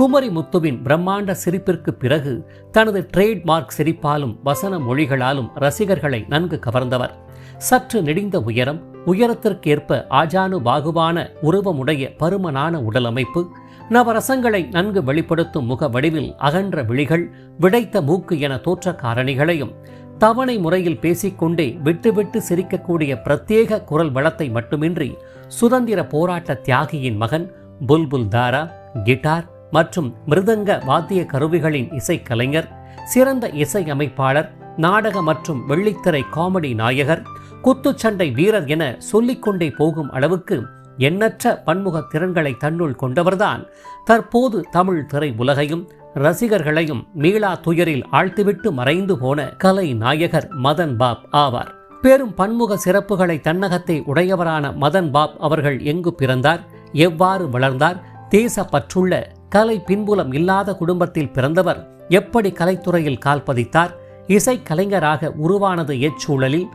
குமரி முத்துவின் பிரம்மாண்ட சிரிப்பிற்கு பிறகு தனது ட்ரேட்மார்க் சிரிப்பாலும் வசன மொழிகளாலும் ரசிகர்களை நன்கு கவர்ந்தவர். சற்று நெடிந்த உயரம் உயரத்திற்கேற்ப ஆஜானு பாகுவான உருவமுடைய பருமனான உடலமைப்பு நவரசங்களை நன்கு வெளிப்படுத்தும் முக வடிவில் அகன்ற விழிகள் விடைத்த மூக்கு என தோற்ற காரணிகளையும் தவணை முறையில் பேசிக்கொண்டே விட்டுவிட்டு சிரிக்கக்கூடிய பிரத்யேக குரல் வளத்தை மட்டுமின்றி சுதந்திர போராட்ட தியாகியின் மகன் புல்புல் தாரா கிட்டார் மற்றும் மிருதங்க வாத்திய கருவிகளின் இசைக்கலைஞர் சிறந்த இசையமைப்பாளர் நாடக மற்றும் வெள்ளித்திரை காமெடி நாயகர் குத்துச்சண்டை வீரர் என சொல்லிக்கொண்டே போகும் அளவுக்கு எண்ணற்ற பன்முக திறன்களை தன்னுள் கொண்டவர்தான் தற்போது தமிழ் திரை உலகையும் ரசிகர்களையும் மீளா துயரில் ஆழ்த்திவிட்டு மறைந்து போன கலை நாயகர் மதன் பாப் ஆவார். பெரும் பன்முக சிறப்புகளை தன்னகத்தை உடையவரான மதன் பாப் அவர்கள் எங்கு பிறந்தார் எவ்வாறு வளர்ந்தார் தேச பற்றுள்ள கலை பின்புலம் இல்லாத குடும்பத்தில் பிறந்தவர் எப்படி கலைத்துறையில் கால் பதித்தார்? இசை கலைஞராக உருவானது எச்சூழலில்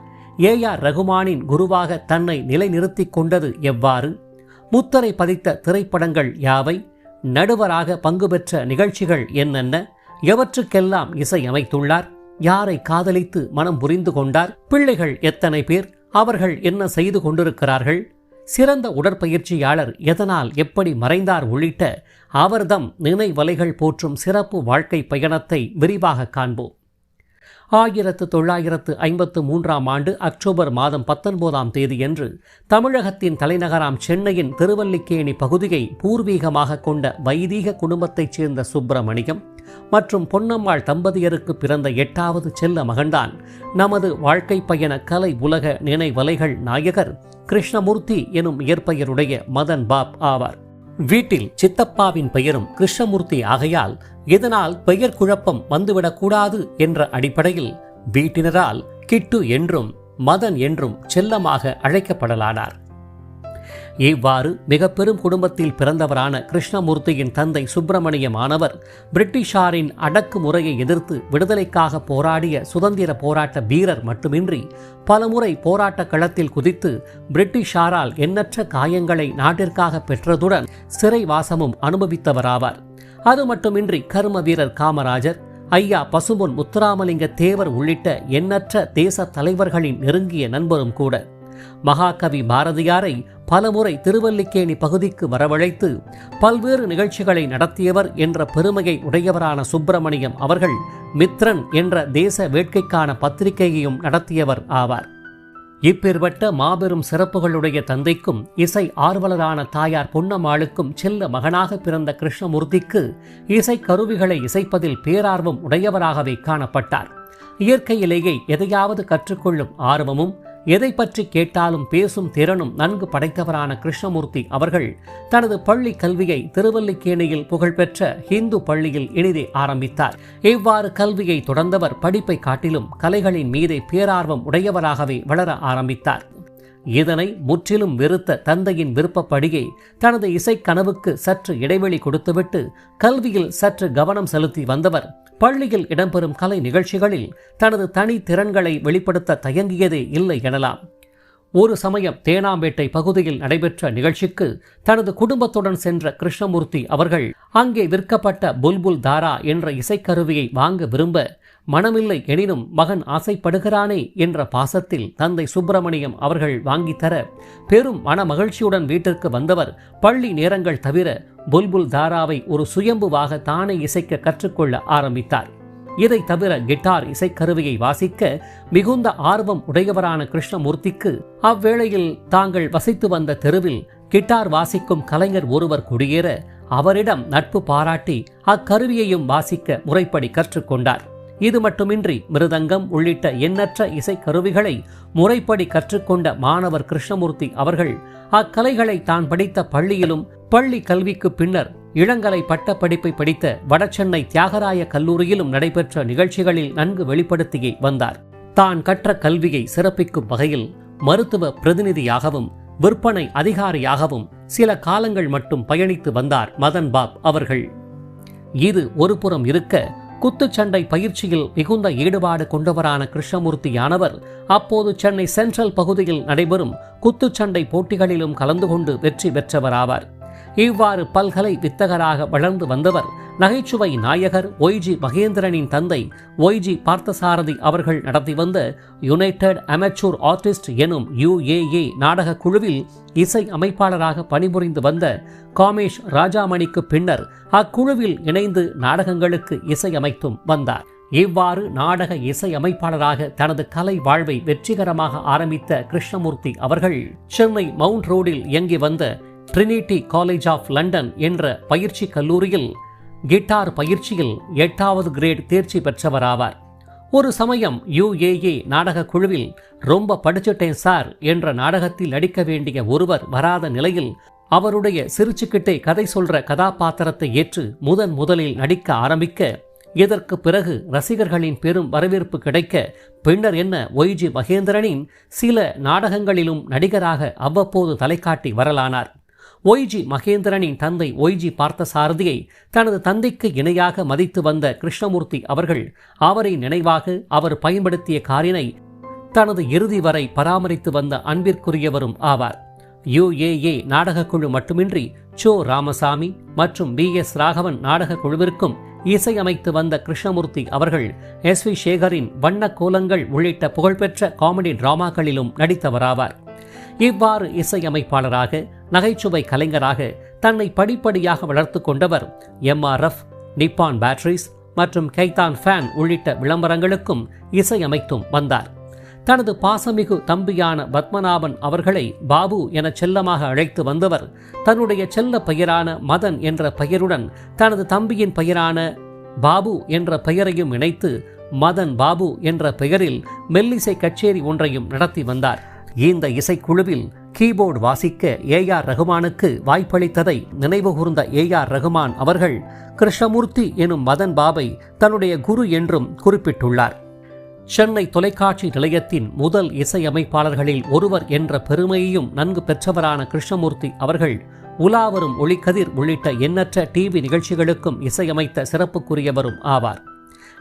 ஏ ஆர் ரகுமானின் குருவாக தன்னை நிலைநிறுத்திக் கொண்டது எவ்வாறு? முத்தரை பதித்த திரைப்படங்கள் யாவை? நடுவராக பங்கு பெற்ற நிகழ்ச்சிகள் என்னென்ன? எவற்றுக்கெல்லாம் இசை அமைத்துள்ளார் யாரை காதலித்து மனம் புரிந்து கொண்டார்? பிள்ளைகள் எத்தனை பேர்? அவர்கள் என்ன செய்து கொண்டிருக்கிறார்கள்? சிறந்த உடற்பயிற்சியாளர் எதனால் எப்படி மறைந்தார் உள்ளிட்ட அவர்தம் நினைவலைகள் போற்றும் சிறப்பு வாழ்க்கை பயணத்தை விரிவாக காண்போம். ஆயிரத்து தொள்ளாயிரத்து ஐம்பத்து மூன்றாம் ஆண்டு அக்டோபர் மாதம் பத்தொன்பதாம் தேதியன்று தமிழகத்தின் தலைநகராம் சென்னையின் திருவல்லிக்கேணி பகுதியை பூர்வீகமாக கொண்ட வைதீக குடும்பத்தைச் சேர்ந்த சுப்பிரமணியம் மற்றும் பொன்னம்மாள் தம்பதியருக்கு பிறந்த எட்டாவது செல்ல மகன்தான் நமது வாழ்க்கை பயண கலை உலக நினைவலைகள் நாயகர் கிருஷ்ணமூர்த்தி எனும் இயற்பெயருடைய மதன் பாப் ஆவார். வீட்டில் சித்தப்பாவின் பெயரும் கிருஷ்ணமூர்த்தி ஆகையால் இதனால் பெயர் குழப்பம் வந்துவிடக்கூடாது என்ற அடிப்படையில் வீட்டினரால் கிட்டு என்றும் மதன் என்றும் செல்லமாக அழைக்கப்படலானார். இவ்வாறு மிக பெரும் குடும்பத்தில் பிறந்தவரான கிருஷ்ணமூர்த்தியின் தந்தை சுப்பிரமணிய மாணவர் பிரிட்டிஷாரின் அடக்குமுறையை எதிர்த்து விடுதலைக்காக போராடிய சுதந்திர போராட்ட வீரர் மட்டுமின்றி பலமுறை போராட்ட களத்தில் குதித்து பிரிட்டிஷாரால் எண்ணற்ற காயங்களை நாட்டிற்காக பெற்றதுடன் சிறைவாசமும் அனுபவித்தவராவார். அது மட்டுமின்றி கர்ம வீரர் காமராஜர் ஐயா பசும்பொன் முத்துராமலிங்க தேவர் உள்ளிட்ட எண்ணற்ற தேச தலைவர்களின் நெருங்கிய நண்பரும் கூட. மகாகவி பாரதியாரை பலமுறை திருவல்லிக்கேணி பகுதிக்கு வரவழைத்து பல்வேறு நிகழ்ச்சிகளை நடத்தியவர் என்ற பெருமையை உடையவரான சுப்பிரமணியம் அவர்கள் மித்ரன் என்ற தேச வேட்கைக்கான பத்திரிகையையும் நடத்தியவர் ஆவார். இப்பேற்பட்ட மாபெரும் சிறப்புகளுடைய தந்தைக்கும் இசை ஆர்வலரான தாயார் பொன்னம்மாளுக்கும் செல்ல மகனாக பிறந்த கிருஷ்ணமூர்த்திக்கு இசை கருவிகளை இசைப்பதில் பேரார்வம் உடையவராகவே காணப்பட்டார். இயற்கையிலேயே எதையாவது கற்றுக்கொள்ளும் ஆர்வமும் எதை பற்றி கேட்டாலும் பேசும் திறனும் நன்கு படைத்தவரான கிருஷ்ணமூர்த்தி அவர்கள் தனது பள்ளி கல்வியை திருவல்லிக்கேணியில் புகழ்பெற்ற ஹிந்து பள்ளியில் இனிதே ஆரம்பித்தார். இவ்வாறு கல்வியை தொடர்ந்தவர் படிப்பை காட்டிலும் கலைகளின் மீதே பேரார்வம் உடையவராகவே வளர ஆரம்பித்தார். இதனை முற்றிலும் வெறுத்த தந்தையின் விருப்பப்படியே தனது இசைக்கனவுக்கு சற்று இடைவெளி கொடுத்துவிட்டு கல்வியில் சற்று கவனம் செலுத்தி வந்தவர் பள்ளியில் இடம்பெறும் கலை நிகழ்ச்சிகளில் தனது தனி திறன்களை வெளிப்படுத்த தயங்கியதே இல்லை எனலாம். ஒரு சமயம் தேனாம்பேட்டை பகுதியில் நடைபெற்ற நிகழ்ச்சிக்கு தனது குடும்பத்துடன் சென்ற கிருஷ்ணமூர்த்தி அவர்கள் அங்கே விற்கப்பட்ட புல்புல் தாரா என்ற இசைக்கருவியை வாங்க விரும்ப மனமில்லை எனினும் மகன் ஆசைப்படுகிறானே என்ற பாசத்தில் தந்தை சுப்பிரமணியம் அவர்கள் வாங்கித்தர பெரும் மன மகிழ்ச்சியுடன் வீட்டிற்கு வந்தவர் பள்ளி நேரங்கள் தவிர புல்புல் தாராவை ஒரு சுயம்புவாக தானே இசைக்க கற்றுக்கொள்ள ஆரம்பித்தார். இதை தவிர கிட்டார் இசைக்கருவியை வாசிக்க மிகுந்த ஆர்வம் உடையவரான கிருஷ்ணமூர்த்திக்கு அவ்வேளையில் தாங்கள் வசித்து வந்த தெருவில் கிட்டார் வாசிக்கும் கலைஞர் ஒருவர் குடியேற அவரிடம் நட்பு பாராட்டி அக்கருவியையும் வாசிக்க முறைப்படி கற்றுக்கொண்டார். இது மட்டுமின்றி மிருதங்கம் உள்ளிட்ட எண்ணற்ற இசைக்கருவிகளை முறைப்படி கற்றுக்கொண்ட மாணவர் கிருஷ்ணமூர்த்தி அவர்கள் அக்கலைகளை தான் படித்த பள்ளியிலும் பள்ளி கல்விக்கு பின்னர் இளங்கலை பட்டப்படிப்பை படித்த வடசென்னை தியாகராய கல்லூரியிலும் நடைபெற்ற நிகழ்ச்சிகளில் நன்கு வெளிப்படுத்தியே வந்தார். தான் கற்ற கல்வியை சிறப்பிக்கும் வகையில் மருத்துவ பிரதிநிதியாகவும் விற்பனை அதிகாரியாகவும் சில காலங்கள் மட்டும் பயணித்து வந்தார் மதன் பாப் அவர்கள். இது ஒருபுறம் இருக்க குத்துச்சண்டை பயிற்சியில் மிகுந்த ஈடுபாடு கொண்டவரான கிருஷ்ணமூர்த்தியானவர் அப்போது சென்னை சென்ட்ரல் பகுதியில் நடைபெறும் குத்துச்சண்டை போட்டிகளிலும் கலந்து கொண்டு வெற்றி பெற்றவராவார். இவ்வாறு பல்கலை வித்தகராக வளர்ந்து வந்தவர் நகைச்சுவை நாயகர் ஒய்ஜி மகேந்திரனின் தந்தை ஒய்ஜி பார்த்தசாரதி அவர்கள் நடத்தி வந்த யுனைடெட் அமெச்சூர் ஆர்டிஸ்ட் எனும் யுஏஏ நாடக குழுவில் இசை அமைப்பாளராக பணிபுரிந்து வந்த காமேஷ் ராஜாமணிக்கு பின்னர் அக்குழுவில் இணைந்து நாடகங்களுக்கு இசையமைத்தும் வந்தார். இவ்வாறு நாடக இசை அமைப்பாளராக தனது கலை வாழ்வை வெற்றிகரமாக ஆரம்பித்த கிருஷ்ணமூர்த்தி அவர்கள் சென்னை மவுண்ட் ரோடில் இயங்கி வந்த ட்ரினிட்டி காலேஜ் ஆஃப் லண்டன் என்ற பயிற்சி கல்லூரியில் கிட்டார் பயிற்சியில் எட்டாவது கிரேட் தேர்ச்சி பெற்றவராவார். ஒரு சமயம் யுஏஏ நாடக குழுவில் ரொம்ப படிச்சுட்டேன் சார் என்ற நாடகத்தில் நடிக்க வேண்டிய ஒருவர் வராத நிலையில் அவருடைய சிரிச்சுக்கிட்டே கதை சொல்ற கதாபாத்திரத்தை ஏற்று முதன் முதலில் நடிக்க ஆரம்பிக்க இதற்கு பிறகு ரசிகர்களின் பெரும் வரவேற்பு கிடைக்க பின்னர் என்ன ஒய்ஜி மகேந்திரனின் சில நாடகங்களிலும் நடிகராக அவ்வப்போது தலைக்காட்டி வரலானார். ஒய்ஜி மகேந்திரனின் தந்தை ஒய்ஜி பார்த்தசாரதியை தனது தந்தைக்கு இணையாக மதித்து வந்த கிருஷ்ணமூர்த்தி அவர்கள் அவரை நினைவாக அவர் பயன்படுத்திய காரினை தனது இறுதி வரை பராமரித்து வந்த அன்பிற்குரியவரும் ஆவார். யுஏஏ நாடகக் குழு மட்டுமின்றி சோ ராமசாமி மற்றும் பி எஸ் ராகவன் நாடகக் குழுவிற்கும் இசையமைத்து வந்த கிருஷ்ணமூர்த்தி அவர்கள் எஸ் வி சேகரின் வண்ண கோலங்கள் உள்ளிட்ட புகழ்பெற்ற காமெடி டிராமாக்களிலும் நடித்தவராவார். இவ்வாறு இசையமைப்பாளராக நகைச்சுவை கலைஞராக தன்னை படிப்படியாக வளர்த்து கொண்டவர் எம்ஆர்எஃப் நிப்பான் பேட்டரிஸ் மற்றும் கைதான் ஃபேன் உள்ளிட்ட விளம்பரங்களுக்கும் இசையமைத்தும் வந்தார். தனது பாசமிகு தம்பியான பத்மநாபன் அவர்களை பாபு என செல்லமாக அழைத்து வந்தவர் தன்னுடைய செல்ல பெயரான மதன் என்ற பெயருடன் தனது தம்பியின் பெயரான பாபு என்ற பெயரையும் இணைத்து மதன் பாபு என்ற பெயரில் மெல்லிசை கச்சேரி ஒன்றையும் நடத்தி வந்தார். இந்த இசைக்குழுவில் கீபோர்டு வாசிக்க ஏ ஆர் ரகுமானுக்கு வாய்ப்பளித்ததை நினைவுகூர்ந்த ஏ ஆர் ரகுமான் அவர்கள் கிருஷ்ணமூர்த்தி எனும் மதன் பாபை தன்னுடைய குரு என்றும் குறிப்பிட்டுள்ளார். சென்னை தொலைக்காட்சி நிலையத்தின் முதல் இசையமைப்பாளர்களில் ஒருவர் என்ற பெருமையையும் நன்கு பெற்றவரான கிருஷ்ணமூர்த்தி அவர்கள் உலாவரும் ஒளிக்கதிர் உள்ளிட்ட எண்ணற்ற டிவி நிகழ்ச்சிகளுக்கும் இசையமைத்த சிறப்புக்குரியவரும் ஆவார்.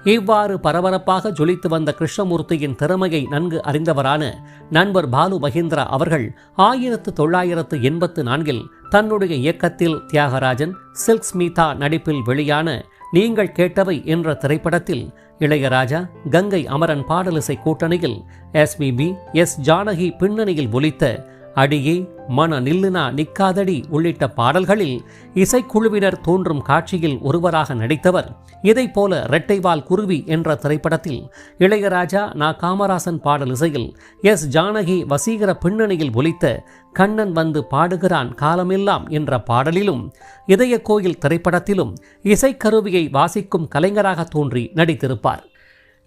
இவ்வாறு பரபரப்பாக ஜொலித்து வந்த கிருஷ்ணமூர்த்தியின் திறமையை நன்கு அறிந்தவரான நண்பர் பாலு மகேந்திரா அவர்கள் ஆயிரத்து தொள்ளாயிரத்து எண்பத்து நான்கில் தன்னுடைய இயக்கத்தில் தியாகராஜன் சில்க் ஸ்மிதா நடிப்பில் வெளியான நீங்கள் கேட்டவை என்ற திரைப்படத்தில் இளையராஜா கங்கை அமரன் பாடலிசை கூட்டணியில் எஸ்பிபி எஸ் ஜானகி பின்னணியில் ஒலித்த அடியே மன நில்லுனா நிக்காதடி உள்ளிட்ட பாடல்களில் இசைக்குழுவினர் தோன்றும் காட்சியில் ஒருவராக நடித்தவர். இதைப் போல ரெட்டைவால் குருவி என்ற திரைப்படத்தில் இளையராஜா நா. காமராசன் பாடல் இசையில் எஸ். ஜானகி வசீகர பின்னணியில் ஒலித்த கண்ணன் வந்து பாடுகிறான் காலமெல்லாம் என்ற பாடலிலும் இதய கோயில் திரைப்படத்திலும் இசைக்கருவியை வாசிக்கும் கலைஞராக தோன்றி நடித்திருப்பார்.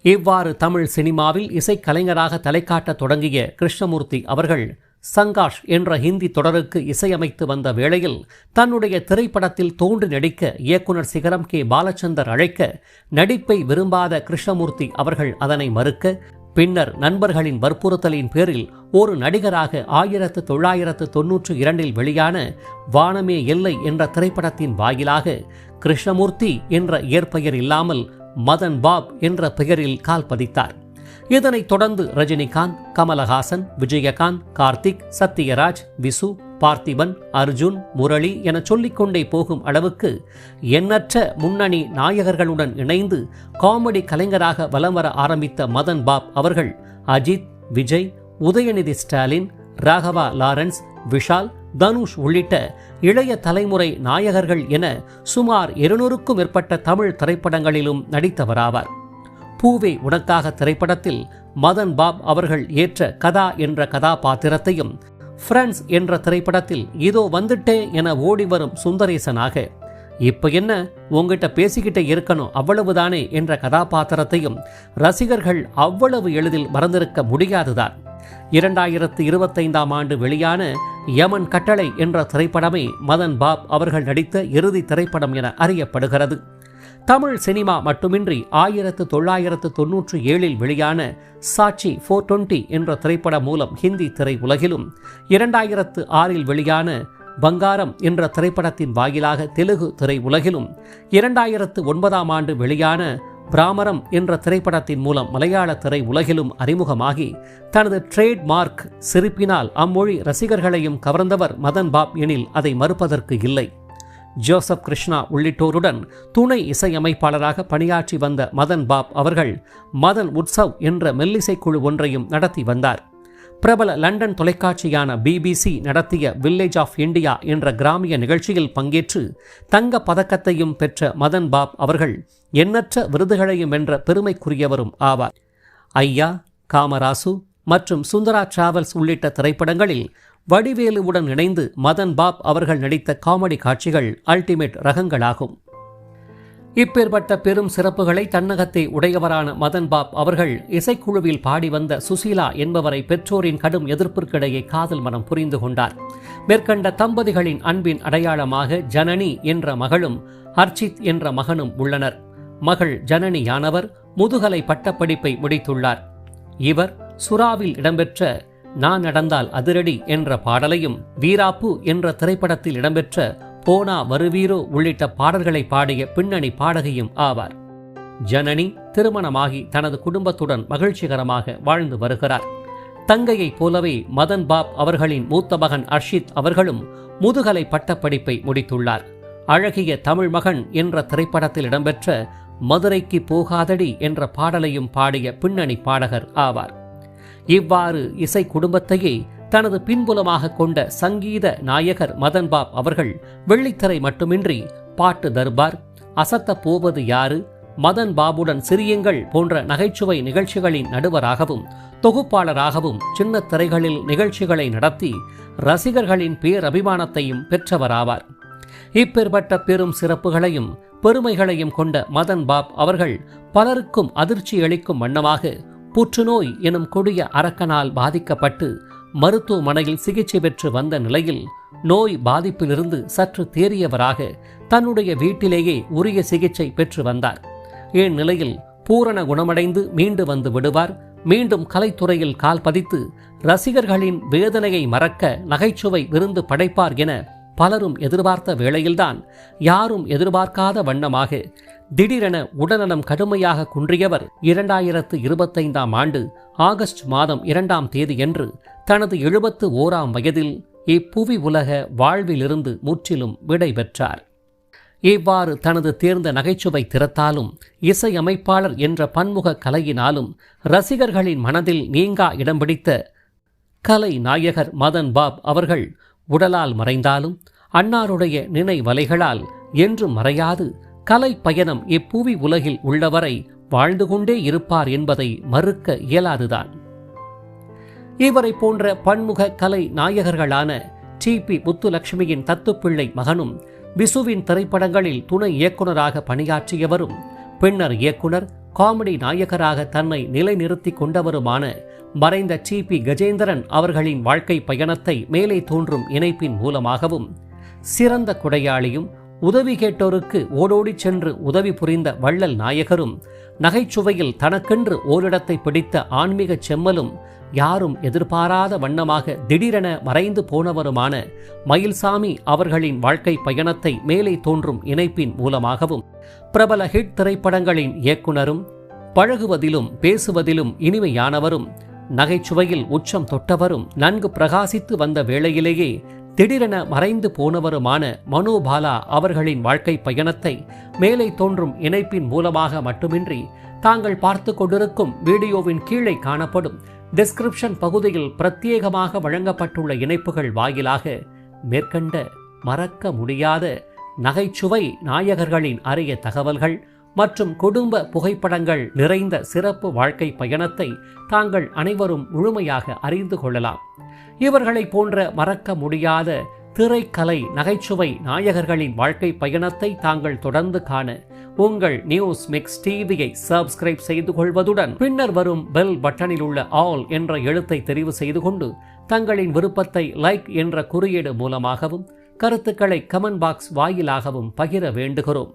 இவ்வாறு தமிழ் சினிமாவில் இசைக்கலைஞராக தலைக்காட்ட தொடங்கிய கிருஷ்ணமூர்த்தி அவர்கள் சங்காஷ் என்ற ஹிந்தி தொடருக்கு இசையமைத்து வந்த வேளையில் தன்னுடைய திரைப்படத்தில் தோன்று நடிக்க இயக்குனர் சிகரம் கே. பாலச்சந்தர் அழைக்க நடிப்பை விரும்பாத கிருஷ்ணமூர்த்தி அவர்கள் அதனை மறுக்க பின்னர் நண்பர்களின் வற்புறுத்தலின் பேரில் ஒரு நடிகராக ஆயிரத்து தொள்ளாயிரத்து தொன்னூற்று இரண்டில் வெளியான வானமே எல்லை என்ற திரைப்படத்தின் வாயிலாக கிருஷ்ணமூர்த்தி என்ற இயற்பெயர் இல்லாமல் மதன் பாப் என்ற பெயரில் கால் பதித்தார். இதனைத் தொடர்ந்து ரஜினிகாந்த் கமலஹாசன் விஜயகாந்த் கார்த்திக் சத்யராஜ் விசு பார்த்திபன் அர்ஜுன் முரளி என சொல்லிக்கொண்டே போகும் அளவுக்கு எண்ணற்ற முன்னணி நாயகர்களுடன் இணைந்து காமெடி கலைஞராக வலம் வர ஆரம்பித்த மதன் பாப் அவர்கள் அஜித் விஜய் உதயநிதி ஸ்டாலின் ராகவா லாரன்ஸ் விஷால் தனுஷ் உள்ளிட்ட இளைய தலைமுறை நாயகர்கள் என சுமார் இருநூறுக்கும் மேற்பட்ட தமிழ் திரைப்படங்களிலும் நடித்தவராவார். பூவே உனக்காக திரைப்படத்தில் மதன் பாப் அவர்கள் ஏற்ற கதா என்ற கதாபாத்திரத்தையும் ஃப்ரெண்ட்ஸ் என்ற திரைப்படத்தில் இதோ வந்துட்டே என ஓடி வரும் சுந்தரேசனாக இப்போ என்ன? உங்ககிட்ட பேசிக்கிட்டே இருக்கணும் அவ்வளவுதானே? என்ற கதாபாத்திரத்தையும் ரசிகர்கள் அவ்வளவு எளிதில் மறந்திருக்க முடியாதுதான். இரண்டாயிரத்து இருபத்தைந்தாம் ஆண்டு வெளியான யமன் கட்டளை என்ற திரைப்படமே மதன் பாப் அவர்கள் நடித்த இறுதி திரைப்படம் என அறியப்படுகிறது. தமிழ் சினிமா மட்டுமின்றி ஆயிரத்து தொள்ளாயிரத்து தொன்னூற்றி ஏழில் வெளியான சாட்சி ஃபோர் டுவெண்ட்டி என்ற திரைப்படம் மூலம் ஹிந்தி திரையுலகிலும் இரண்டாயிரத்து ஆறில் வெளியான பங்காரம் என்ற திரைப்படத்தின் வாயிலாக தெலுகு திரையுலகிலும் இரண்டாயிரத்து ஒன்பதாம் ஆண்டு வெளியான பிராமரம் என்ற திரைப்படத்தின் மூலம் மலையாள திரை உலகிலும் அறிமுகமாகி தனது ட்ரேட் மார்க் சிரிப்பினால் அம்மொழி ரசிகர்களையும் கவர்ந்தவர் மதன் பாப் எனில் அதை மறுப்பதற்கு இல்லை. ஜோசப் கிருஷ்ணா உள்ளிட்டோருடன் துணை இசையமைப்பாளராக பணியாற்றி வந்த மதன் பாப் அவர்கள் மதன் உற்சவ் என்ற மெல்லிசைக்குழு ஒன்றையும் நடத்தி வந்தார். பிரபல லண்டன் தொலைக்காட்சியான பிபிசி நடத்திய வில்லேஜ் ஆஃப் இந்தியா என்ற கிராமிய நிகழ்ச்சியில் பங்கேற்று தங்க பதக்கத்தையும் பெற்ற மதன் பாப் அவர்கள் எண்ணற்ற விருதுகளையும் வென்ற பெருமைக்குரியவரும் ஆவார். ஐயா காமராசு மற்றும் சுந்தரா டிராவல்ஸ் உள்ளிட்ட திரைப்படங்களில் வடிவேலுவுடன் இணைந்து மதன் பாப் அவர்கள் நடித்த காமெடி காட்சிகள் அல்டிமேட் ரகங்களாகும். இப்பேற்பட்ட பெரும் சிறப்புகளை தன்னகத்தை உடையவரான மதன் பாப் அவர்கள் இசைக்குழுவில் பாடி வந்த சுசீலா என்பவரை பெற்றோரின் கடும் எதிர்ப்பிற்கிடையே காதல் மனம் புரிந்து கொண்டார். மேற்கண்ட தம்பதிகளின் அன்பின் அடையாளமாக ஜனனி என்ற மகளும் அர்ச்சித் என்ற மகனும் உள்ளனர். மகள் ஜனனியானவர் முதுகலை பட்டப்படிப்பை முடித்துள்ளார். இவர் சுறாவில் இடம்பெற்ற நான் நடந்தால் அதிரடி என்ற பாடலையும் வீராப்பு என்ற திரைப்படத்தில் இடம்பெற்ற போனா வருவீரோ உள்ளிட்ட பாடல்களை பாடிய பின்னணி பாடகியும் ஆவார். ஜனனி திருமணமாகி தனது குடும்பத்துடன் மகிழ்ச்சிகரமாக வாழ்ந்து வருகிறார். தங்கையைப் போலவே மதன் பாப் அவர்களின் மூத்த மகன் அர்ஷித் அவர்களும் முதுகலை பட்டப்படிப்பை முடித்துள்ளார். அழகிய தமிழ் மகன் என்ற திரைப்படத்தில் இடம்பெற்ற மதுரைக்கு போகாதடி என்ற பாடலையும் பாடிய பின்னணி பாடகர் ஆவார். இவ்வாறு இசை குடும்பத்தையே தனது பின்புலமாக கொண்ட சங்கீத நாயகர் மதன் பாப் அவர்கள் வெள்ளித்திரை மட்டுமின்றி பாட்டு தர்பார் அசத்த போவது யாரு மதன் பாபுடன் சிரியங்கள் போன்ற நகைச்சுவை நிகழ்ச்சிகளின் நடுவராகவும் தொகுப்பாளராகவும் சின்ன திரைகளில் நிகழ்ச்சிகளை நடத்தி ரசிகர்களின் பேரபிமானத்தையும் பெற்றவராவார். இப்பேற்பட்ட பெரும் சிறப்புகளையும் பெருமைகளையும் கொண்ட மதன் பாப் அவர்கள் பலருக்கும் அதிர்ச்சி அளிக்கும் வண்ணமாக புற்றுநோய் எனும் கொடிய அரக்கனால் பாதிக்கப்பட்டு மருத்துவமனையில் சிகிச்சை பெற்று வந்த நிலையில் நோய் பாதிப்பிலிருந்து சற்று தேறியவராக தன்னுடைய வீட்டிலேயே உரிய சிகிச்சை பெற்று வந்தார். இந்நிலையில் பூரண குணமடைந்து மீண்டு வந்து விடுவார். மீண்டும் கலைத்துறையில் கால் பதித்து ரசிகர்களின் வேதனையை மறக்க நகைச்சுவை விருந்து படைப்பார் என பலரும் எதிர்பார்த்த வேளையில்தான் யாரும் எதிர்பார்க்காத வண்ணமாக திடீரென உடல்நலம் கடுமையாக குன்றியவர் இரண்டாயிரத்து இருபத்தைந்தாம் ஆண்டு ஆகஸ்ட் மாதம் இரண்டாம் தேதியன்று தனது எழுபத்து ஓராம் வயதில் இப்புவி உலக வாழ்விலிருந்து முற்றிலும் விடை பெற்றார் இவ்வாறு தனது தேர்ந்த நகைச்சுவை திறத்தாலும் இசையமைப்பாளர் என்ற பன்முக கலையினாலும் ரசிகர்களின் மனதில் நீங்கா இடம் பிடித்த கலை நாயகர் மதன் பாப் அவர்கள் உடலால் மறைந்தாலும் அன்னாருடைய நினைவலைகளால் என்றும் மறையாது கலை பயணம் இப்புவி உலகில் உள்ளவரை வாழ்ந்து கொண்டே இருப்பார் என்பதை மறுக்க இயலாதுதான். இவரை போன்ற பன்முக கலை நாயகர்களான டி. பி. முத்துலட்சுமியின் தத்துப்பிள்ளை மகனும் விசுவின் திரைப்படங்களில் துணை இயக்குனராக பணியாற்றியவரும் பின்னர் இயக்குனர் காமெடி நாயகராக தன்னை நிலைநிறுத்தி கொண்டவருமான மறைந்த டி. பி. கஜேந்திரன் அவர்களின் வாழ்க்கை பயணத்தை மேலே தோன்றும் இணைப்பின் மூலமாகவும் சிறந்த குடையாளியும் உதவி கேட்டோருக்கு ஓடோடிச் சென்று உதவி புரிந்த வள்ளல் நாயகரும் நகைச்சுவையில் தனக்கென்று ஓரிடத்தை பிடித்த ஆன்மீக செம்மலும் யாரும் எதிர்பாராத வண்ணமாக திடீரென மறைந்து போனவருமான மயில்சாமி அவர்களின் வாழ்க்கை பயணத்தை மேலே தோன்றும் இணைப்பின் மூலமாகவும் பிரபல ஹிட் திரைப்படங்களின் இயக்குனரும் பழகுவதிலும் பேசுவதிலும் இனிமையானவரும் நகைச்சுவையில் உச்சம் தொட்டவரும் நன்கு பிரகாசித்து வந்த வேளையிலேயே திடீரென மறைந்து போனவருமான மனோபாலா அவர்களின் வாழ்க்கை பயணத்தை மேலே தோன்றும் இணைப்பின் மூலமாக மட்டுமின்றி தாங்கள் பார்த்து கொண்டிருக்கும் வீடியோவின் கீழே காணப்படும் டிஸ்கிரிப்ஷன் பகுதியில் பிரத்யேகமாக வழங்கப்பட்டுள்ள இணைப்புகள் வாயிலாக மேற்கண்ட மறக்க முடியாத நகைச்சுவை நாயகர்களின் அரிய தகவல்கள் மற்றும் குடும்ப புகைப்படங்கள் நிறைந்த சிறப்பு வாழ்க்கை பயணத்தை தாங்கள் அனைவரும் முழுமையாக அறிந்து கொள்ளலாம். இவர்களை போன்ற மறக்க முடியாத திரைக்கலை நகைச்சுவை நாயகர்களின் வாழ்க்கை பயணத்தை தாங்கள் தொடர்ந்து காண உங்கள் நியூஸ் மிக்ஸ் டிவியை சப்ஸ்கிரைப் செய்து கொள்வதுடன் பின்னர் வரும் பெல் பட்டனில் உள்ள ஆல் என்ற எழுத்தை தெரிவு செய்து கொண்டு தங்களின் விருப்பத்தை லைக் என்ற குறியீடு மூலமாகவும் கருத்துக்களை கமெண்ட் பாக்ஸ் வாயிலாகவும் பகிர வேண்டுகிறோம்.